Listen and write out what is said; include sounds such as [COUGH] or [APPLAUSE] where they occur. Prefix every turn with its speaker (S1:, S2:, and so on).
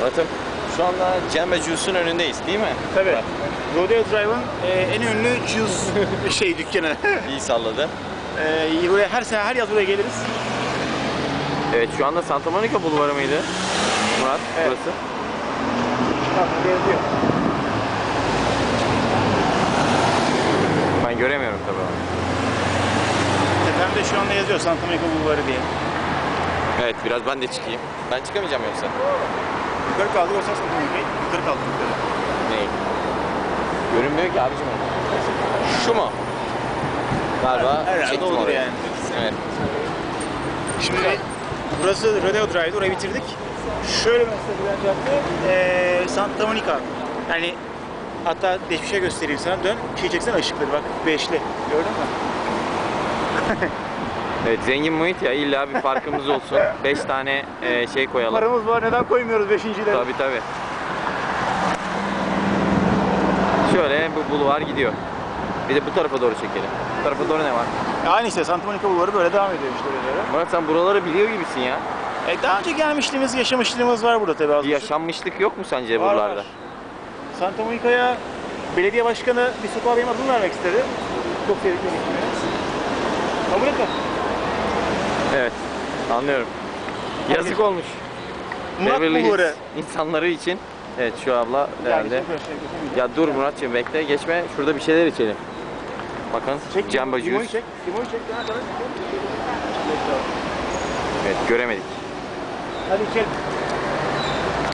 S1: Murat'ım şu anda Cem ve Juice'un önündeyiz değil mi?
S2: Tabii.
S1: Murat,
S2: Rodeo Drive'ın e, en ünlü juice [LAUGHS] şey dükkanı. [LAUGHS]
S1: İyi salladı.
S2: e, buraya her sene her yaz buraya geliriz.
S1: Evet şu anda Santa Monica Bulvarı mıydı? Murat
S2: Evet.
S1: burası.
S2: Bak yazıyor.
S1: Ben göremiyorum tabii onu.
S2: Tepemde şu anda yazıyor Santa Monica Bulvarı diye.
S1: Evet biraz ben de çıkayım. Ben çıkamayacağım yoksa.
S2: Yukarı kaldı göster Santa Monica'yı. Yukarı kaldı yukarı.
S1: Neyi? Görünmüyor ki abicim o. Şu mu? Galiba
S2: Herhalde
S1: çektim
S2: odur
S1: orayı.
S2: yani.
S1: Evet.
S2: Şimdi burası Rodeo Drive, orayı bitirdik. Şöyle mesela bir cadde, eee Santa Monica. Yani hatta geçmişe göstereyim sana. Dön, şey çeksen ışıkları bak. Beşli. Gördün mü? [LAUGHS]
S1: Evet zengin muhit ya illa bir farkımız olsun. [LAUGHS] 5 tane e, şey koyalım.
S2: Paramız var, neden koymuyoruz beşincileri?
S1: Tabii tabii. Şöyle bu bulvar gidiyor. Bir de bu tarafa doğru çekelim. Bu tarafa doğru ne var?
S2: Aynı işte Santa Monica Bulvarı böyle devam ediyor işte oraya.
S1: Murat sen buraları biliyor gibisin ya.
S2: E, daha önce gelmişliğimiz, yaşamışlığımız var burada tabii az
S1: Bir
S2: buçuk.
S1: yaşanmışlık yok mu sence
S2: Var,
S1: buralarda?
S2: var. Santa Monica'ya belediye başkanı bir sokağa benim adımı vermek istedi. Çok sevdik yönetmeni. Kabul etmedi.
S1: Evet. Anlıyorum. Yazık olmuş.
S2: Murat
S1: Beverly Hills insanları için. Evet şu abla herhalde.
S2: geçemeyeceğim.
S1: Ya dur Muratçığım bekle geçme. Şurada bir şeyler içelim. Bakın
S2: Çek,
S1: Cem
S2: Limoyu
S1: Juice.
S2: çek. Limoyu çek.
S1: Evet göremedik.
S2: Hadi içelim.